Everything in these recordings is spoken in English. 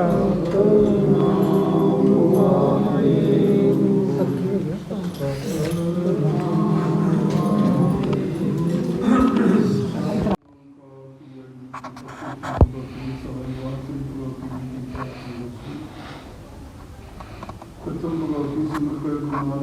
Kırtımlı kalkın, sınıf kayıp olmalı,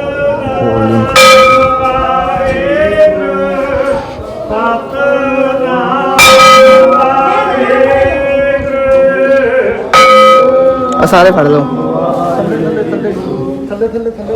ਆ ਸਾਰੇ ਫੜ ਲਓ ਥੱਲੇ ਥੱਲੇ ਥੱਲੇ ਥੱਲੇ